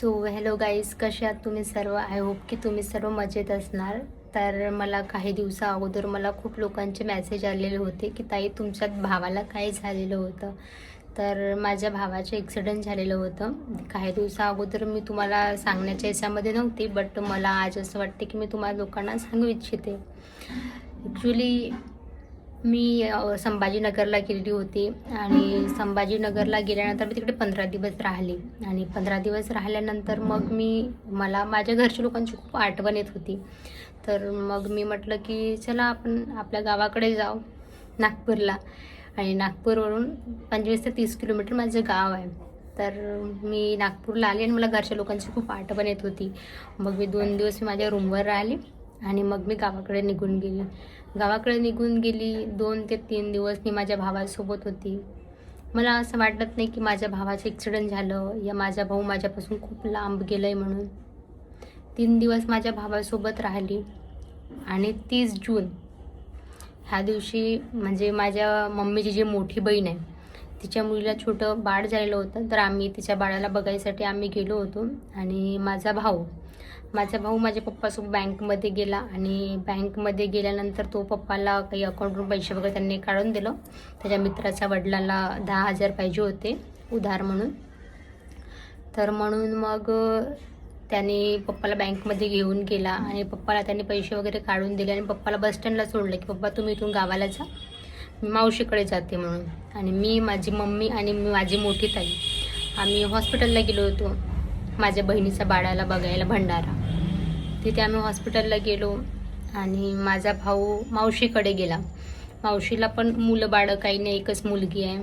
So hello guys कसे आहात तुम्ही सर्व? आय होप की तुम्ही सर्व मजेत असणार. तर मला काही दिवसा अगोदर मला खूप लोकांचे मॅसेज आलेले होते की ताई तुमच्यात भावाला काय झालेलं होतं? तर माझ्या भावाचं ॲक्सिडेंट झालेलं होतं. काही दिवसा अगोदर मी तुम्हाला सांगण्याच्या याच्यामध्ये नव्हती बट मला आज असं वाटते की मी तुम्हाला लोकांना सांगू इच्छिते. ॲक्च्युली मी संभाजीनगरला गेलेली होती. आणि संभाजीनगरला गेल्यानंतर मी तिकडे पंधरा दिवस राहिले. आणि पंधरा दिवस राहिल्यानंतर मग मी मला माझ्या घरच्या लोकांची खूप आठवण येत होती. तर मग मी म्हटलं की चला आपण आपल्या गावाकडे जाऊ नागपूरला. आणि नागपूरवरून पंचवीस ते तीस किलोमीटर माझं गाव आहे. तर मी नागपूरला आली आणि मला घरच्या लोकांची खूप आठवण येत होती. मग मी दोन दिवस मी माझ्या रूमवर राहिली आणि मग मी गावाकडे निघून गेली. गावाकडे निघून गेली. दोन ते तीन दिवस मी माझ्या भावासोबत होती. मला असं वाटत नाही की माझ्या भावाचं ॲक्सिडेंट झालं. या माझा भाऊ माझ्यापासून खूप लांब गेलं आहे म्हणून. तीन दिवस माझ्या भावासोबत राहिली. आणि तीस जून ह्या दिवशी म्हणजे माझ्या मम्मीची जी मोठी बहीण आहे तिच्या मुलीला छोटं बाळ झालेलं होतं. तर आम्ही तिच्या बाळाला बघायसाठी आम्ही गेलो होतो. आणि माझा भाऊ माझा भाऊ माझ्या पप्पासोबत बँकमध्ये गेला. आणि बँकमध्ये गेल्यानंतर तो पप्पाला काही अकाउंटवरून पैसे वगैरे त्यांनी काढून दिलं. त्याच्या मित्राच्या वडिलांना दहा हजार पाहिजे होते उधार म्हणून. तर म्हणून मग त्याने पप्पाला बँकमध्ये घेऊन गेला. आणि पप्पाला त्यांनी पैसे वगैरे काढून दिले. आणि पप्पाला बसस्टँडला सोडलं की पप्पा तुम्ही इथून गावाला जा. मावशीकडे जाते म्हणून. आणि मी माझी मम्मी आणि माझी मोठी ताई आम्ही हॉस्पिटलला गेलो होतो. माझ्या बहिणीच्या बाळाला बघायला भंडारा. तिथे आम्ही हॉस्पिटलला गेलो आणि माझा भाऊ मावशीकडे गेला. मावशीला पण मुलं बाळं काही नाही एकच मुलगी आहे.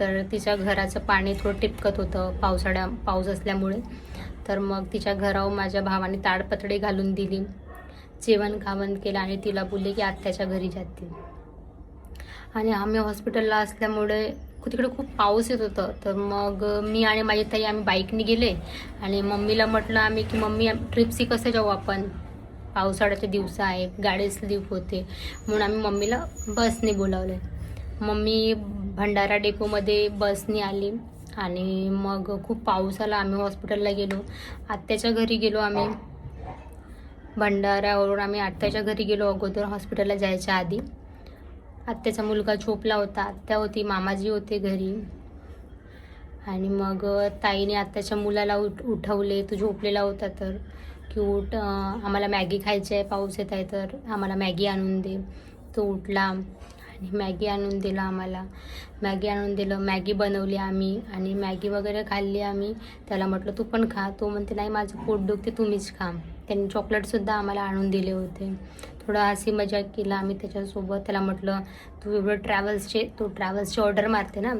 तर तिच्या घराचं पाणी थोडं टिपकत होतं पावसाळ्या पाऊस असल्यामुळे. तर मग तिच्या घरावर माझ्या भावाने ताडपत्रे घालून दिली. जेवण खावण केलं आणि तिला बोलले की आत्याच्या घरी जाते. आणि आम्ही हॉस्पिटलला असल्यामुळे तिकडे खूप पाऊस येत होतं. तर मग मी आणि माझी ताई आम्ही बाईकने गेले आणि मम्मीला म्हटलं आम्ही की मम्मी ट्रिपशी कसं जाऊ आपण? पावसाळ्याचे दिवस आहे गाडी स्लीप होते. म्हणून आम्ही मम्मीला बसने बोलावले. मम्मी भंडारा डेपोमध्ये बसने आली आणि मग खूप पाऊस आला. आम्ही हॉस्पिटलला गेलो. आत्याच्या घरी गेलो आम्ही. भंडाऱ्यावरून आम्ही आत्याच्या घरी गेलो अगोदर हॉस्पिटलला जायच्या आधी. आत्याचा मुलगा झोपला होता. आत्या होती मामाजी होते घरी. आणि मग ताईने आत्याच्या मुलाला उठ उठवले. तो झोपलेला होता तर. की उठ आम्हाला मॅगी खायची आहे पाऊस येत आहे तर. आम्हाला मॅगी आणून दे. तो उठला आणि मॅगी आणून दिला आम्हाला. मॅगी आणून दिलं. मॅगी बनवली आम्ही आणि मॅगी वगैरे खाल्ली आम्ही. त्याला म्हटलं तू पण खा. तो म्हणते नाही माझं पोट दुखते तुम्हीच खा. त्यांनी चॉकलेटसुद्धा आम्हाला आणून दिले होते. थोडं हसी मजाक केला आम्ही त्याच्यासोबत. त्याला म्हटलं तू एवढं ट्रॅव्हल्सचे तू ट्रॅव्हल्सची ऑर्डर मारते ना?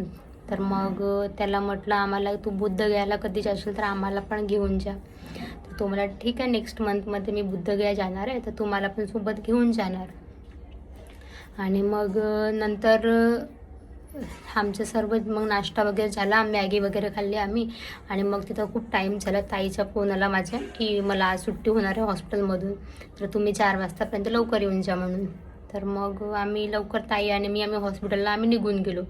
तर मग त्याला म्हटलं आम्हाला तू बुद्धगयाला कधी जाशील तर आम्हाला पण घेऊन जा. तर तो मला ठीक आहे नेक्स्ट मंथमध्ये मी बुद्धगया जाणार आहे तर तू मला पण सोबत घेऊन जाणार. आणि मग नंतर आमचं सर्व मग नाश्ता वगैरे झाला मॅगी वगैरे खाल्ली आम्ही. आणि मग तिथं खूप टाईम झाला ताईचा फोन आला माझ्या की मला आज सुट्टी होणार आहे हॉस्पिटलमधून तर तुम्ही चार वाजतापर्यंत लवकर येऊन जा म्हणून. तर मग आम्ही लवकर ताई आणि मी आम्ही हॉस्पिटलला आम्ही निघून गेलो.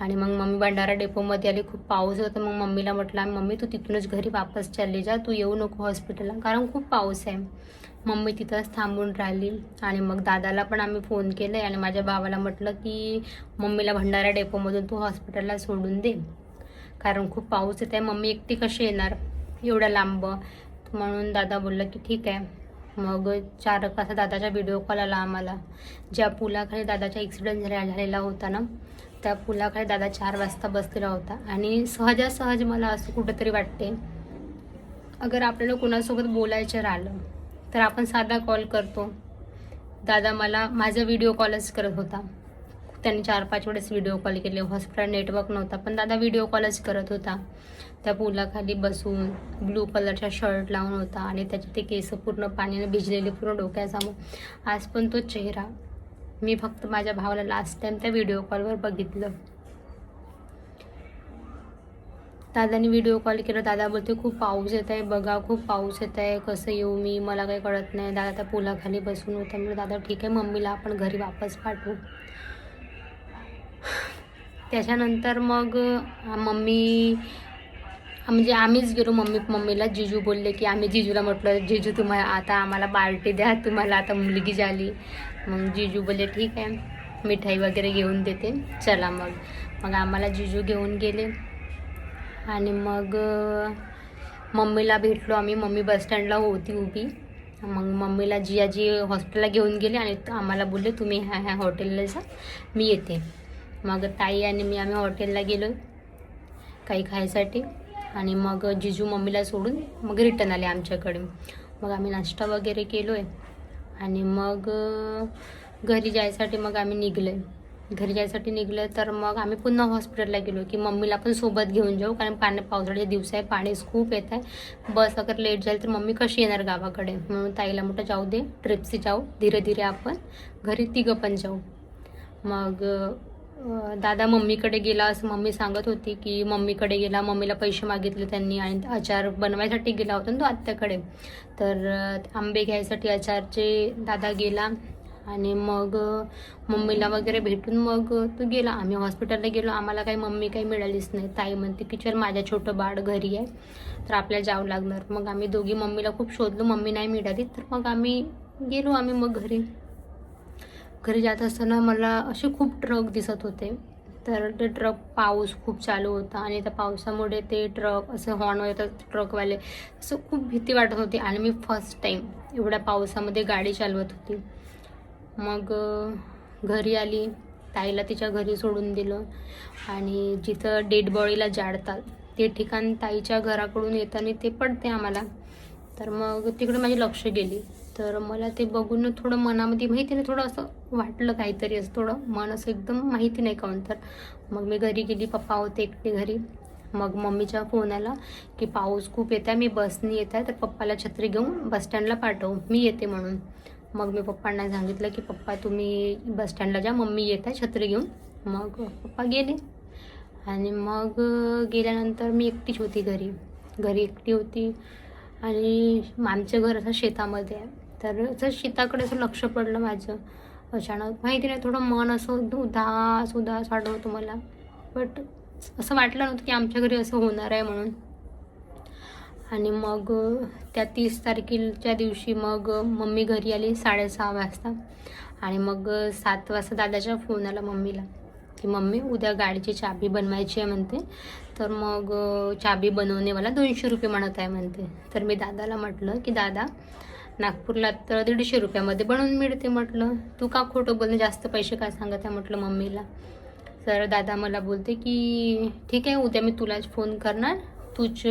आणि मग मम्मी भंडारा डेपोमध्ये आली खूप पाऊस होता. मग मम्मीला म्हटलं मम्मी तू तिथूनच घरी वापस चालली जा. तू येऊ नको हॉस्पिटलला कारण खूप पाऊस आहे. मम्मी तिथंच थांबून राहिली. आणि मग दादाला पण आम्ही फोन केले आणि माझ्या भावाला म्हटलं की मम्मीला भंडारा डेपोमधून तू हॉस्पिटलला सोडून दे. कारण खूप पाऊस येत आहे मम्मी एकटी कशी येणार? एवढ्या लांब. म्हणून दादा बोलला की ठीक आहे. मग चार एक वाजता दादाचा व्हिडिओ कॉल आला आम्हाला. ज्या पुलाखाली दादाचा ॲक्सिडेंट झाला झालेला होता ना त्या पुलाखाली दादा चार वाजता बसलेला होता. आणि सहजासहज मला असं कुठंतरी वाटते अगर आपल्याला कोणासोबत बोलायचं राहिलं तर आपण साधा कॉल करतो. दादा मला माझा व्हिडिओ कॉलच करत होता. त्यांनी चार पाच वेळेस व्हिडिओ कॉल केले. हॉस्पिटल नेटवर्क नव्हता पण दादा व्हिडिओ कॉलच करत होता. त्या पुलाखाली बसून ब्लू कलरचा शर्ट लावून होता आणि त्याचे ते केस पूर्ण पाण्याने भिजलेले पूर्ण डोक्यासमोर. आज पण तो चेहरा. मी फक्त माझ्या भावाला लास्ट टाईम त्या व्हिडिओ कॉलवर बघितलं. दादाने व्हिडिओ कॉल केला. दादा बोलते खूप पाऊस येत आहे बघा खूप पाऊस येत आहे कसं येऊ मी? मला काही कळत नाही. दादा त्या पुलाखाली बसून होता. म्हणजे दादा ठीक आहे मम्मीला आपण घरी वापस पाठवू. त्याच्यानंतर मग मम्मी म्हणजे आम्हीच गेलो मम्मी मम्मीला जिजू बोलले की आम्ही जिजूला म्हटलं जिजू तुम्हाला आता आम्हाला पार्टी द्या तुम्हाला आता मुलगी झाली. मग जिजू बोलले ठीक आहे मिठाई वगैरे घेऊन देते चला मग. मग आम्हाला जिजू घेऊन गेले. आणि मग मम्मीला भेटलो आम्ही. मम्मी बसस्टँडला होती उभी. मग मम्मीला जियाजी हॉस्पिटलला घेऊन गेले आणि आम्हाला बोलले तुम्ही ह्या ह्या हॉटेलला जा मी येते. मग ताई आणि मी आम्ही हॉटेलला गेलो काही खायसाठी. आणि मग जिजू मम्मीला सोडून मग रिटर्न आले आमच्याकडे. मग आम्ही नाश्ता वगैरे केलो आहे आणि मग घरी जायसाठी मग आम्ही निघलो आहे घरी जायसाठी निघलं तर मग आम्ही पुन्हा हॉस्पिटलला गेलो की मम्मीला पण सोबत घेऊन जाऊ. कारण पाणी पावसाळ्याचे दिवस आहे पाणी खूप येत आहे. बस अगर लेट झाली तर मम्मी कशी येणार गावाकडे? म्हणून ताईला मोठं जाऊ दे ट्रिपशी जाऊ. धीरे धीरे आपण घरी तिघं पण जाऊ. मग दादा मम्मीकडे गेला असं मम्मी सांगत होती की मम्मीकडे गेला मम्मीला पैसे मागितले त्यांनी आणि अचार बनवायसाठी गेला होता ना तो आत्याकडे. तर आंबे घ्यायसाठी अचारचे दादा गेला आणि मग मम्मीला वगैरे भेटून मग तो गेला. आम्ही हॉस्पिटलला गेलो. आम्हाला काही मम्मी काही मिळालीच नाही. ताई म्हणते की चल माझ्या छोटं बाळ घरी आहे. तर आपल्याला जावं लागणार. मग आम्ही दोघी मम्मीला खूप शोधलो. मम्मी नाही मिळाली. तर मग आम्ही गेलो आम्ही मग घरी. घरी जात असताना मला असे खूप ट्रक दिसत होते. तर ते ट्रक पाऊस खूप चालू होता आणि त्या पावसामुळे ते ट्रक असं हॉर्न येतात ट्रकवाले असं खूप भीती वाटत होती आणि मी फर्स्ट टाईम एवढ्या पावसामध्ये गाडी चालवत होती. मग घरी आली ताईला तिच्या घरी सोडून दिलं आणि जिथं डेड बॉडीला जाळतात ते ठिकाण ताईच्या घराकडून येताना ते पडते आम्हाला. तर मग तिकडे माझी लक्ष गेली. तर मला ते बघून थोडं मनामध्ये माहिती नाही थोडं असं वाटलं काहीतरी असं थोडं मन असं एकदम माहिती नाही काऊन तर. मग मी घरी गेली पप्पा होते एकटे घरी. मग मम्मीच्या फोन आला की पाऊस खूप येत आहे मी बसनी येत आहे तर पप्पाला छत्री घेऊन बसस्टँडला पाठव मी येते म्हणून. मग मी पप्पांना सांगितलं की पप्पा तुम्ही बसस्टँडला जा मम्मी येत आहे छत्री घेऊन. मग पप्पा गेले. आणि मग गेल्यानंतर मी एकटीच होती घरी. घरी एकटी होती. आणि आमचं घर असं शेतामध्ये आहे. तर जर शेताकडे असं लक्ष पडलं माझं अचानक. माहिती नाही थोडं मन असं उदास उदास वाटत होतं मला. बट असं वाटलं नव्हतं की आमच्या घरी असं होणार आहे म्हणून. आणि मग त्या तीस तारखेच्या दिवशी मग मम्मी घरी आली साडेसहा वाजता. आणि मग सात वाजता दादाचा फोन आला मम्मीला. की मम्मी उद्या गाडीची चाबी बनवायची आहे म्हणते. तर मग चाबी चाबी बनवणेवाला दोनशे रुपये म्हणत आहे म्हणते. तर मी दादाला म्हटलं की दादा नागपूरला तर दीडशे रुपयामध्ये बनवून मिळते म्हटलं. तू का खोटं बोलणं? जास्त पैसे काय सांगत आहे म्हटलं मम्मीला. तर दादा मला बोलते की ठीक आहे उद्या मी तुलाच फोन करणार. तूच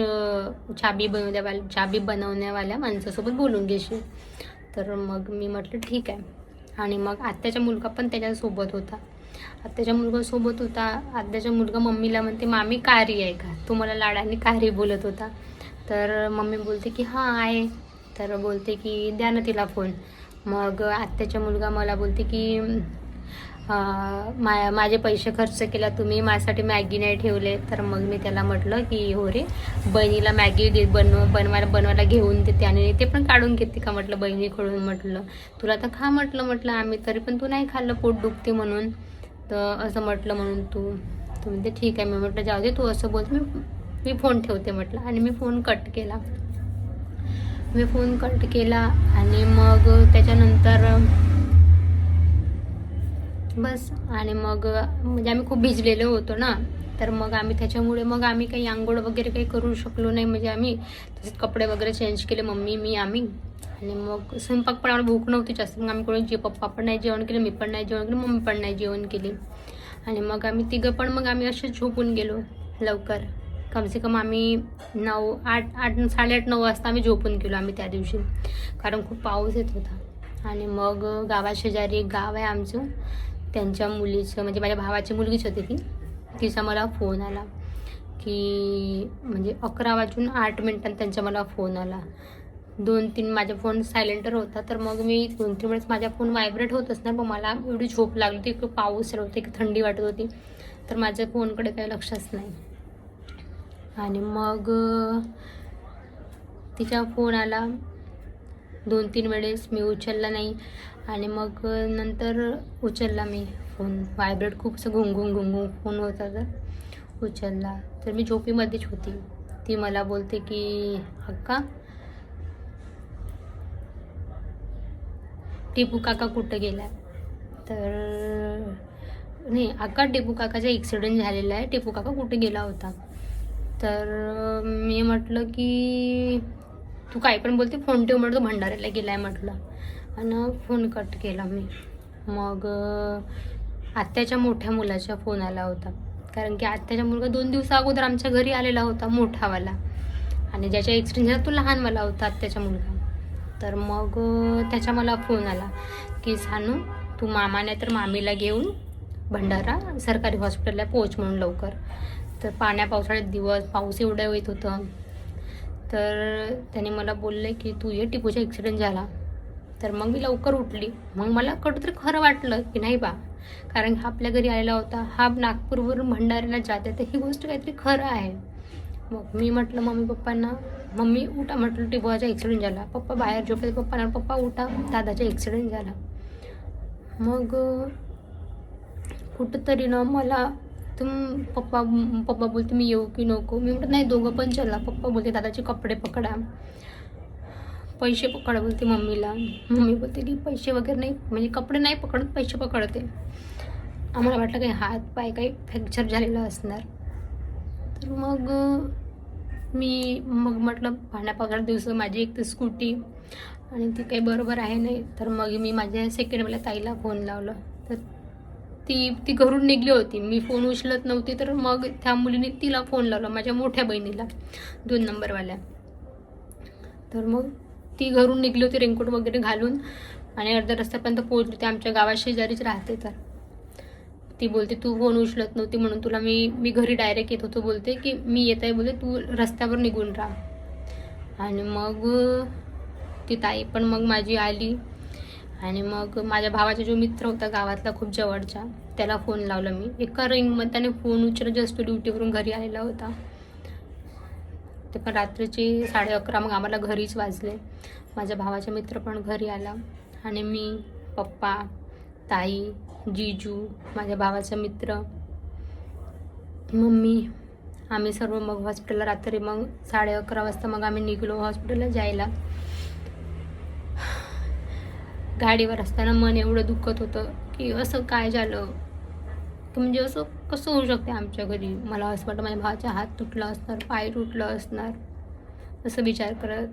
चाबी बनवण्यावाल्या चाबी बनवण्यावाल्या माणसासोबत बोलून घेशील. तर मग मी म्हटलं ठीक आहे. आणि मग आत्याचा मुलगा पण त्याच्यासोबत होता. आत्याचा मुलगा सोबत होता. आत्याचा मुलगा मम्मीला म्हणते मामी कारी आहे का? तू मला लाडाने कारी बोलत होता. तर मम्मी बोलते की हां आहे. तर बोलते की द्या ना तिला फोन मग आत्याचा मुलगा मला बोलते की मा माझे पैसे खर्च केला तुम्ही माझ्यासाठी मॅगी नाही ठेवले. तर मग मी त्याला म्हटलं की हो रे बहिणीला मॅगी दे बनव बनवायला बनवायला घेऊन देते आणि ते पण काढून घेते का? म्हटलं बहिणीकडून म्हटलं तुला तर खा म्हटलं म्हटलं आम्ही तरी पण तू नाही खाल्लं पोट दुखते म्हणून. तर असं म्हटलं म्हणून तू तू म्हणते ठीक आहे मी म्हटलं जाऊ दे तू असं बोलते मी मी फोन ठेवते म्हटलं आणि मी फोन कट केला. मी फोन कट केला आणि मग त्याच्यानंतर बस. आणि मग म्हणजे आम्ही खूप भिजलेलो होतो ना. तर मग आम्ही त्याच्यामुळे मग आम्ही काही आंघोळ वगैरे काही करू शकलो नाही. म्हणजे आम्ही तसेच कपडे वगैरे चेंज केले मम्मी मी आम्ही. आणि मग स्वयंपाक पण आम्हाला भूक नव्हती जास्त. मग आम्ही कोणी जे पप्पा पण नाही जेवण केलं मी पण नाही जेवण केलं मम्मी पण नाही जेवण केली. आणि मग आम्ही तिघं पण मग आम्ही असेच झोपून गेलो लवकर. कमसे कम आम्ही नऊ आठ आठ साडेआठ नऊ वाजता आम्ही झोपून गेलो आम्ही त्या दिवशी. कारण खूप पाऊस येत होता. आणि मग गावाशेजारी एक गाव आहे आमचं. त्यांच्या मुलीचं म्हणजे माझ्या भावाची मुलगीच होती ती. तिचा मला फोन आला की म्हणजे अकरा वाजून आठ मिनिटांत त्यांचा मला फोन आला. दोन तीन माझा फोन सायलेंटर होता. तर मग मी दोन तीन वेळेस माझा फोन व्हायब्रेट होतच नाही पण मला एवढी झोप लागली होती पाऊस होते की थंडी वाटत होती. तर माझ्या फोनकडे काही लक्षच नाही. आणि मग तिचा फोन आला. दोन तीन वेळेस मी उचलला नाही. आणि मग नंतर उचलला मी फोन व्हायब्रेट खूप असं घुंगुंग घुंगुंग फोन होता. तर उचलला. तर मी झोपीमध्येच होती. ती मला बोलते की अक्का टिपू काका कुठं गेला तर नाही अक्का टिपू काकाचा ॲक्सिडेंट झालेला आहे. टिपू काका कुठे गेला होता? तर मी म्हटलं की तू काय पण बोलते फोन ठेव म्हटलं भंडाऱ्याला गेलाय म्हटलं. आणि फोन कट केला मी. मग आत्याच्या मोठ्या मुलाचा फोन आला होता. कारण की आत्याचा मुलगा दोन दिवसा अगोदर आमच्या घरी आलेला होता मोठावाला. आणि ज्याच्या ॲक्सिडेंट झाला तो लहानवाला होता आत्याचा मुलगा. तर मग त्याच्या मला फोन आला की सानू तू मामाने तर मामीला घेऊन भंडारा सरकारी हॉस्पिटलला पोहोच म्हणून लवकर. तर पाण्या पावसाळ्यात दिवस पाऊस एवढा येत होतं. तर त्याने मला बोलले की तू ये टिपूचा ॲक्सिडेंट झाला. तर मग मी लवकर उठली. मग मला कुठंतरी खरं वाटलं की नाही बा कारण हा आपल्या घरी आलेला होता. हा नागपूरवरून भंडाऱ्याला जाते तर ही गोष्ट काहीतरी खरं आहे. मग मी म्हटलं मम्मी पप्पांना मम्मी उठा म्हटलं टिपूचा ॲक्सिडेंट झाला. पप्पा बाहेर झोपले पप्पांना पप्पा उठा दादाचा ॲक्सिडेंट झाला. मग कुठंतरी ना मला तुम पप्पा पप्पा बोलते मी येऊ की नको. मी म्हणत नाही दोघं पण चला. पप्पा बोलते दादाचे कपडे पकडा. पैसे पकडा बोलते मम्मीला. मम्मी बोलते की पैसे वगैरे नाही. म्हणजे कपडे नाही पकडत पैसे पकडते. आम्हाला वाटलं काही हात पाय काही फ्रॅक्चर झालेलं असणार. तर मग मी मग म्हटलं पाण्या पावसाळ्यात दिवस माझी एक तर स्कूटी आणि ती काही बरोबर आहे नाही. तर मग मी माझ्या सेकंडवाल्या ताईला फोन लावलं. तर ती ती घरून निघली होती. मी फोन उचलत नव्हती तर मग त्या मुलीने तिला फोन लावला माझ्या मोठ्या बहिणीला दोन नंबरवाल्या. तर मग ती घरून निघली होती रेनकोट वगैरे घालून आणि अर्ध्या रस्त्यापर्यंत पोहोचली ती आमच्या गावा शेजारीच राहते तर. ती बोलते तू फोन उचलत नव्हती म्हणून तुला मी मी घरी डायरेक्ट येत होतो. बोलते की मी येत आहे. बोलते तू रस्त्यावर निघून राहा. आणि मग ती ताई पण मग माझी आली. आणि मग माझ्या भावाचा जो मित्र होता गावातला खूप जवळचा त्याला फोन लावला मी. एका रिंगमध्ये त्याने फोन उचलत जस्ट ड्युटीवरून घरी आलेला होता. ते पण रात्रीचे साडे अकरा मग आम्हाला घरीच वाजले. माझ्या भावाचा मित्र पण घरी आला आणि मी पप्पा ताई जीजू माझ्या भावाचा मित्र मम्मी आम्ही सर्व मग हॉस्पिटलला रात्री मग साडे अकरा वाजता मग आम्ही निघलो हॉस्पिटलला जायला. गाडीवर असताना मन एवढं दुखत होतं की असं काय झालं? की म्हणजे असं कसं होऊ शकते आमच्या घरी? मला असं वाटतं माझ्या भावाचा हात तुटला असणार पाय तुटलं असणार. असं विचार करत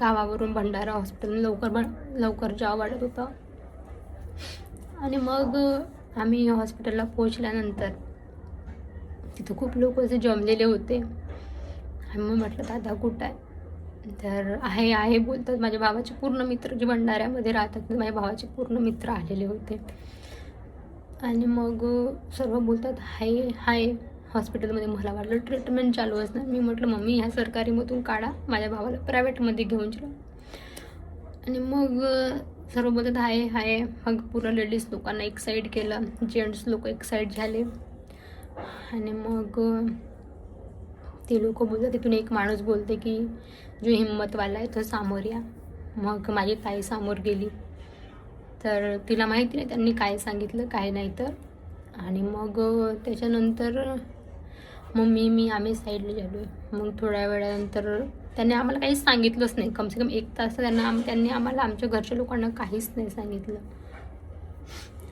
गावावरून भंडारा हॉस्पिटल लवकर बन लवकर जावं वाटत होतं. आणि मग आम्ही हॉस्पिटलला पोचल्यानंतर तिथं खूप लोक असे जमलेले होते. आणि मग म्हटलं दादा कुठं आहे? तर आहे आहे बोलतात. माझ्या भावाचे पूर्ण मित्र जे भंडाऱ्यामध्ये राहतात माझ्या भावाचे पूर्ण मित्र आलेले होते. आणि मग सर्व बोलतात हाय हाय हॉस्पिटलमध्ये मला वाटलं ट्रीटमेंट चालू असणार. मी म्हटलं मम्मी ह्या सरकारीमधून काढा. माझ्या भावाला प्रायव्हेटमध्ये घेऊन चला आणि मग सर्व बोलतात हाय हाय. मग पूर्ण लेडीज लोकांना एक साईड केलं. जेंट्स लोक एक साईड झाले. आणि मग ते लोक बोलतात तिथून एक माणूस बोलते की जो हिंमतवाला आहे तो सामोर या. मग माझी ताई समोर गेली. तर तिला माहिती नाही त्यांनी काय सांगितलं काय नाही तर. आणि मग त्याच्यानंतर मम्मी मी आम्ही साईडला झालो मग थोड्या वेळानंतर त्यांनी आम्हाला काहीच सांगितलंच नाही. कमसे कम एक तास त्यांना आम त्यांनी आम्हाला आमच्या घरच्या लोकांना काहीच नाही सांगितलं.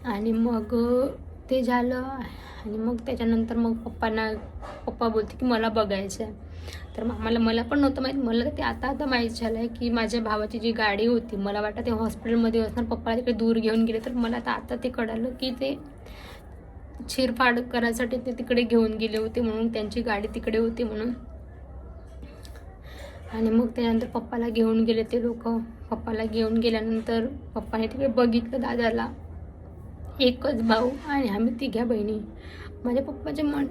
आणि मग ते झालं. आणि मग त्याच्यानंतर मग पप्पांना पप्पा बोलते की मला बघायचं आहे तर मग आम्हाला मला पण नव्हतं माहीत. मला ते आता आता माहीत झालं आहे की माझ्या भावाची जी गाडी होती मला वाटतं ते हॉस्पिटलमध्ये असणार. पप्पाला तिकडे दूर घेऊन गेले. तर मला आता आता ते कळालं की ते चिरफाड करायसाठी ते तिकडे घेऊन गेले होते म्हणून त्यांची गाडी तिकडे होती म्हणून. आणि मग त्यानंतर पप्पाला घेऊन गेले ते लोक. पप्पाला घेऊन गेल्यानंतर पप्पाने तिकडे बघितलं दादाला. एकच भाऊ आणि आम्ही तिघ्या बहिणी. माझ्या पप्पाचे मन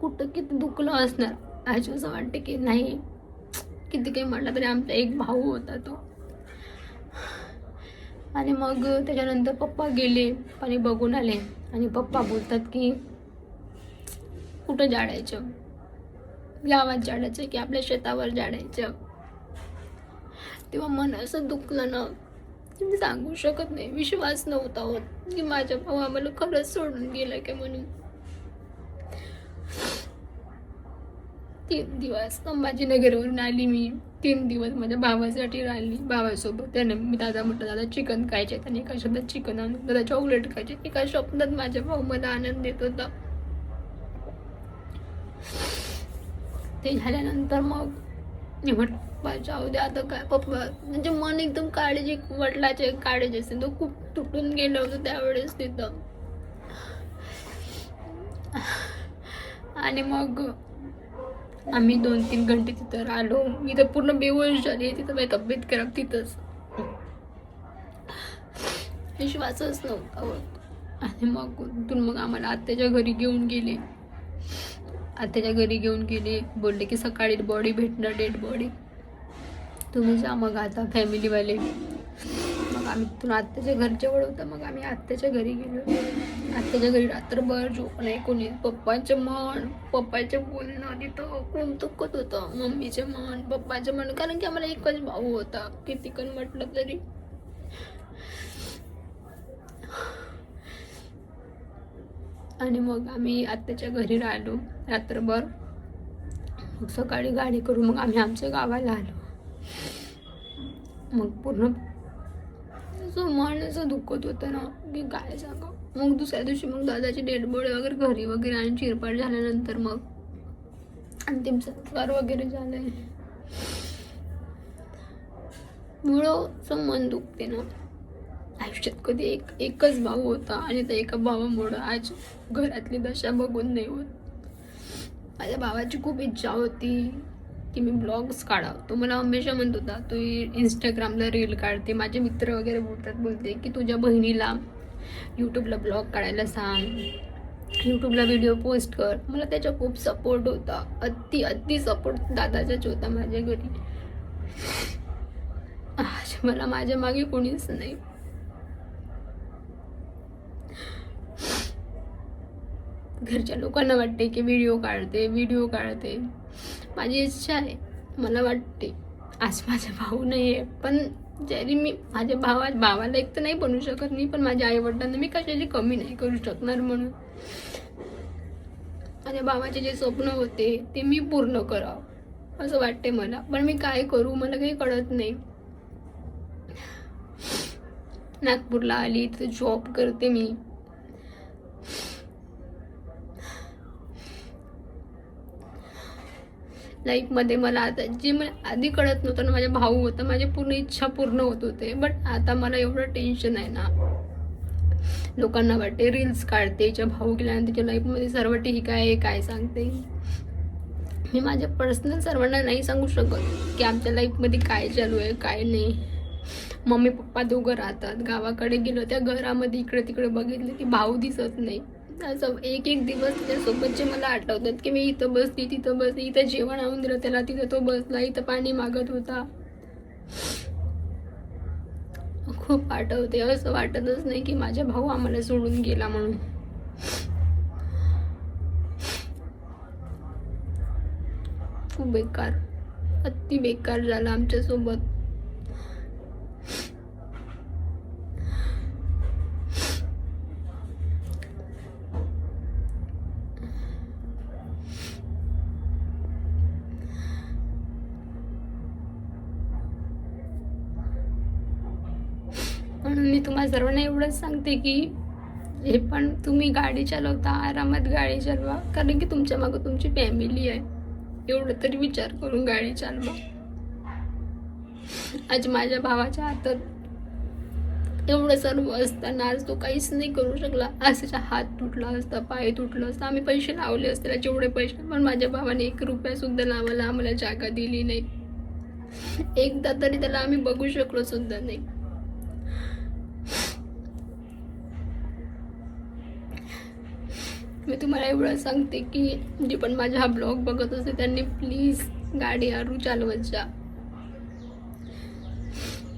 कुठं किती दुखलं असणार. आज असं वाटते की नाही किती काही म्हटलं तरी आमचा एक भाऊ होता तो. आणि मग त्याच्यानंतर पप्पा गेले आणि बघून आले. आणि पप्पा बोलतात की कुठं जाडायचं? गावात जाडायचं की आपल्या शेतावर जाडायचं? तेव्हा मन असं दुखलं ना की मी सांगू शकत नाही. विश्वास नव्हता होत की माझा भाऊ आम्हाला खरंच सोडून गेला की म्हणून. तीन दिवस. संभाजीनगरवरून आली मी. तीन दिवस माझ्या भावासाठी राहिली. भावासोबत. त्याने मी दादा म्हटलं दादा चिकन खायचे त्याने एका शब्दात चिकन आणून दादा चॉकलेट खायचे एका शब्दात माझ्या भाऊ मला आनंद देत होता. ते झाल्यानंतर मग मी म्हटलं जाऊ दे आता काय पप्पा. म्हणजे मन एकदम काळजी वडिलाचे काळजी असते. तो खूप तुटून गेलं होतं त्यावेळेस तिथं. आणि मग आम्ही दोन तीन घंटे तिथं राहिलो. मी तर पूर्ण बेहोश झाली. तिथं माझी तब्येत खराब तिथंच. विश्वासच नव्हता आणि मग तिथून मग आम्हाला आत्याच्या घरी घेऊन गेले. आत्याच्या घरी घेऊन गेले. बोलले की सकाळी बॉडी भेटणार डेड बॉडी तुम्ही जा मग आता फॅमिलीवाले आम्ही तिथून आत्याच्या घरच्यावर होतं मग आम्ही आत्याच्या घरी गेलो. आत्याच्या घरी रात्रभर झोप नाही कोणी पप्पांचं मन पप्पाचं बोलणं तिथं खूप होतं. मम्मीचं मन पप्पाचं मन कारण की आम्हाला एकच भाऊ होता. किती पण म्हटलं तरी. आणि मग आम्ही आत्याच्या घरी राहिलो रात्रभर. मग सकाळी गाडी करून मग आम्ही आमच्या गावाला आलो. मग पूर्ण असं मन असं दुखत होतं ना की काय सांगा मग दुसऱ्या दिवशी मग दादाची डेड बॉडी वगैरे घरी वगैरे आणि चिरपाट झाल्यानंतर मग अंतिम संस्कार वगैरे झाले. मुळं मन दुखते ना. आयुष्यात कधी एक एकच भाऊ होता आणि त्या एका भावामुळं आज घरातली दशा बघून नाही होत. माझ्या भावाची खूप इच्छा होती. की मी ब्लॉग्स काढावं. तो मला हमेशा म्हणत होता तू इंस्टाग्रामला रील काढते माझे मित्र वगैरे बोलतात बोलते की तुझ्या बहिणीला यूट्यूबला ब्लॉग काढायला सांग. यूट्यूबला व्हिडिओ पोस्ट कर. मला त्याचा खूप सपोर्ट होता. अति अति सपोर्ट दादाचाच होता माझ्या घरी. मला माझ्या मागे कोणीच नाही. घरच्या लोकांना वाटते की व्हिडिओ काढते व्हिडिओ काढते. माझी इच्छा आहे. मला वाटते. आज माझा भाऊ नाही आहे. पण जरी मी माझ्या भावा भावाला एक तर नाही बनू शकत नाही पण माझ्या आईवडिलांना मी कशाची कमी नाही करू शकणार म्हणून. माझ्या भावाचे जे स्वप्न होते ते मी पूर्ण करावं असं वाटते मला. पण मी काय करू मला काही कळत नाही. नागपूरला आली तर जॉब करते मी. लाईफमध्ये मला आता जे मला आधी कळत नव्हतं ना माझा भाऊ होता माझी पूर्ण इच्छा पूर्ण होत होते. बट आता मला एवढं टेन्शन आहे ना. लोकांना वाटते रील्स काढते तिच्या भाऊ गेल्यानंतर तिच्या लाईफमध्ये सर्व ठीक आहे काय सांगते. मी माझ्या पर्सनल सर्वांना नाही सांगू शकत की आमच्या लाईफमध्ये काय चालू आहे काय नाही. मम्मी पप्पा दोघं राहतात. गावाकडे गेलो त्या घरामध्ये इकडे तिकडे बघितलं की भाऊ दिसत नाही. असं एक एक दिवस त्याच्यासोबतचे मला आठवतात की मी इथं बसली तिथं बसली इथं जेवण आणून दिलं त्याला तिथं तो बसला इथं पाणी मागत होता. खूप आठवते असं वाटतच नाही की माझा भाऊ आम्हाला सोडून गेला म्हणून. खूप बेकार अति बेकार झाला आमच्यासोबत. सांगते की हे पण तुम्ही गाडी चालवता आरामात गाडी चालवा. कारण की तुमच्या मागं तुमची फॅमिली आहे. एवढं तरी विचार करून गाडी चालवा. आज माझ्या भावाच्या हातात एवढं सर्व असताना आज तो काहीच नाही करू शकला. आज त्याचा हात तुटला असता पाय तुटला असता. आम्ही पैसे लावले असते त्याला जेवढे पैसे पण माझ्या भावाने एक रुपया सुद्धा लावायला आम्हाला जागा दिली नाही. एकदा तरी त्याला आम्ही बघू शकलो सुद्धा नाही. मी तुम्हाला एवढं सांगते की जे पण माझा हा ब्लॉग बघत असते त्यांनी प्लीज गाडी आरू चालवत जा.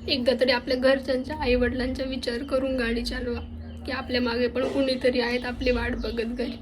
एकदा तरी आपल्या घरच्यांच्या आई वडिलांचा विचार करून गाडी चालवा की आपल्या मागे पण कोणीतरी आहेत आपली वाट बघत घरी.